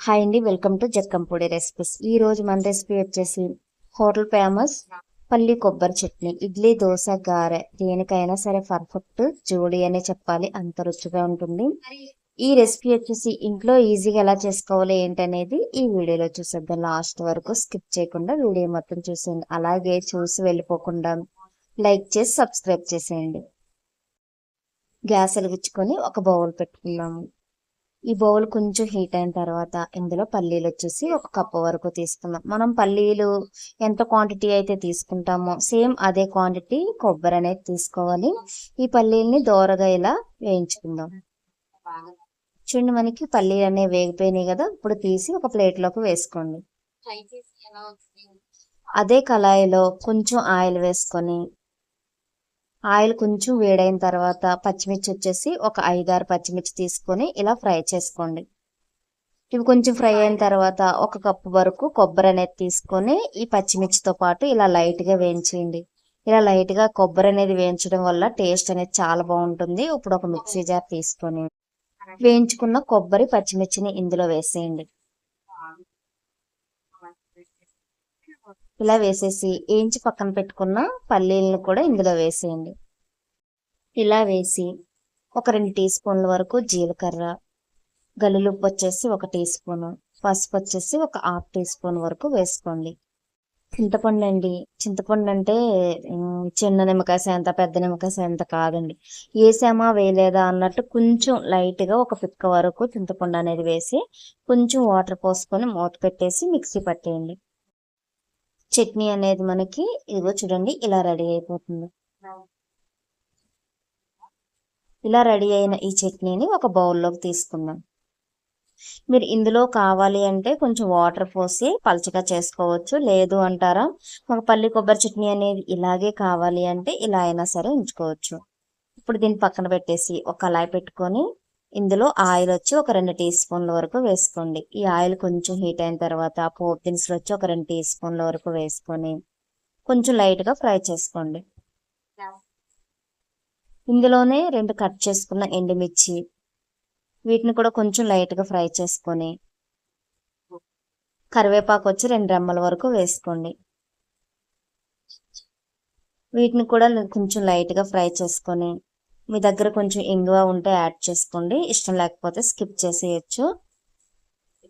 Hi అండి welcome to Jakkampudi recipes ఈ రోజు మన రెసిపీ వచ్చేసి హోటల్ ఫేమస్ పల్లి కొబ్బరి చట్నీ ఇడ్లీ దోశ గారె దేనికైనా సరే పర్ఫెక్ట్ జోడి అనే చెప్పాలి అంత రుచిగా ఉంటుంది. ఈ రెసిపీ వచ్చేసి ఇంట్లో ఈజీగా ఎలా చేసుకోవాలి ఏంటనేది ఈ వీడియోలో చూసేద్దాం. లాస్ట్ వరకు స్కిప్ చేయకుండా వీడియో మొత్తం చూసేయండి. అలాగే చూసి వెళ్ళిపోకుండా లైక్ చేసి సబ్స్క్రైబ్ చేసేయండి. గ్యాస్ వెలిగించుకొని ఒక బౌల్ పెట్టుకున్నాము ఈ బౌల్ కొంచెం హీట్ అయిన తర్వాత ఇందులో పల్లీలు వచ్చేసి ఒక కప్పు వరకు తీసుకుందాం. మనం పల్లీలు ఎంత క్వాంటిటీ అయితే తీసుకుంటామో సేమ్ అదే క్వాంటిటీ కొబ్బరి అనేది తీసుకోవాలి. ఈ పల్లీల్ని దోరగా ఇలా వేయించుకుందాం. చూడండి మనకి పల్లీలు అనేవి వేగిపోయినాయి కదా ఇప్పుడు తీసి ఒక ప్లేట్లోకి వేసుకోండి. అదే కళాయిలో కొంచెం ఆయిల్ వేసుకొని ఆయిల్ కొంచెం వేడైన తర్వాత పచ్చిమిర్చి వచ్చేసి ఒక ఐదారు పచ్చిమిర్చి తీసుకొని ఇలా ఫ్రై చేసుకోండి. ఇవి కొంచెం ఫ్రై అయిన తర్వాత ఒక కప్పు వరకు కొబ్బరి అనేది తీసుకొని ఈ పచ్చిమిర్చితో పాటు ఇలా లైట్గా వేయించేయండి. ఇలా లైట్గా కొబ్బరి అనేది వేయించడం వల్ల టేస్ట్ అనేది చాలా బాగుంటుంది. ఇప్పుడు ఒక మిక్సీ జార్ తీసుకొని వేయించుకున్న కొబ్బరి పచ్చిమిర్చిని ఇందులో వేసేయండి. ఇలా వేసేసి ఏంచి పక్కన పెట్టుకున్న పల్లీలను కూడా ఇందులో వేసేయండి. ఇలా వేసి ఒక రెండు టీ స్పూన్ల వరకు జీలకర్ర గల్లులుప్పు వచ్చేసి ఒక టీ స్పూను పసుపు వచ్చేసి ఒక హాఫ్ టీ స్పూన్ వరకు వేసుకోండి. చింతపండు అండి. చింతపండు అంటే చిన్న నిమ్మకాయ సేంత పెద్ద నిమ్మకాయ సేంత కాదండి. వేసామా వేయలేదా అన్నట్టు కొంచెం లైట్గా ఒక పిక్క వరకు చింతపండు అనేది వేసి కొంచెం వాటర్ పోసుకొని మూత పెట్టేసి మిక్సీ పట్టేయండి. చట్నీ అనేది మనకి ఇదిగో చూడండి ఇలా రెడీ అయిపోతుంది. ఇలా రెడీ అయిన ఈ చట్నీని ఒక బౌల్లోకి తీసుకుందాం. మీరు ఇందులో కావాలి అంటే కొంచెం వాటర్ పోసి పలచగా చేసుకోవచ్చు. లేదు అంటారా ఒక పల్లి కొబ్బరి చట్నీ అనేది ఇలాగే కావాలి అంటే ఇలా అయినా సరే ఉంచుకోవచ్చు. ఇప్పుడు దీన్ని పక్కన పెట్టేసి ఒక కళాయి పెట్టుకొని ఇందులో ఆయిల్ వచ్చి ఒక రెండు టీ స్పూన్ల వరకు వేసుకోండి. ఈ ఆయిల్ కొంచెం హీట్ అయిన తర్వాత పోపు దినుసులు వచ్చి ఒక రెండు టీ స్పూన్ల వరకు వేసుకొని కొంచెం లైట్గా ఫ్రై చేసుకోండి. ఇందులోనే రెండు కట్ చేసుకున్న ఎండుమిర్చి వీటిని కూడా కొంచెం లైట్గా ఫ్రై చేసుకొని కరివేపాకు వచ్చి రెండు రెమ్మల వరకు వేసుకోండి. వీటిని కూడా కొంచెం లైట్గా ఫ్రై చేసుకొని మీ దగ్గర కొంచెం ఇంగువ ఉంటే యాడ్ చేసుకోండి. ఇష్టం లేకపోతే స్కిప్ చేసేయచ్చు.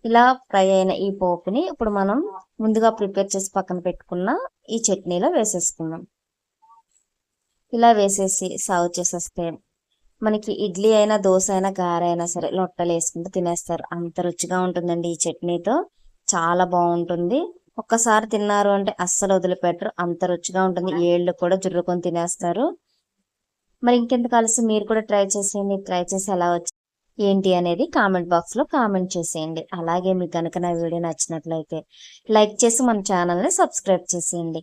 ఇలా ఫ్రై అయిన ఈ పోపుని ఇప్పుడు మనం ముందుగా ప్రిపేర్ చేసి పక్కన పెట్టుకున్న ఈ చట్నీలో వేసేసుకుందాం. ఇలా వేసేసి సర్వ్ చేసేస్తే మనకి ఇడ్లీ అయినా దోశ అయినా గార అయినా సరే లొట్టలు వేసుకుంటూ తినేస్తారు. అంత రుచిగా ఉంటుందండి ఈ చట్నీతో. చాలా బాగుంటుంది. ఒక్కసారి తిన్నారు అంటే అస్సలు వదిలిపెట్టరు. అంత రుచిగా ఉంటుంది. ఏళ్ళు కూడా జుర్రుకొని తినేస్తారు. మరి ఇంకెంత కలిసి మీరు కూడా ట్రై చేసేయండి. ట్రై చేసి ఎలా వచ్చి ఏంటి అనేది కామెంట్ బాక్స్లో కామెంట్ చేసేయండి. అలాగే మీకు కనుక నా వీడియో నచ్చినట్లయితే లైక్ చేసి మన ఛానల్ని సబ్స్క్రైబ్ చేసేయండి.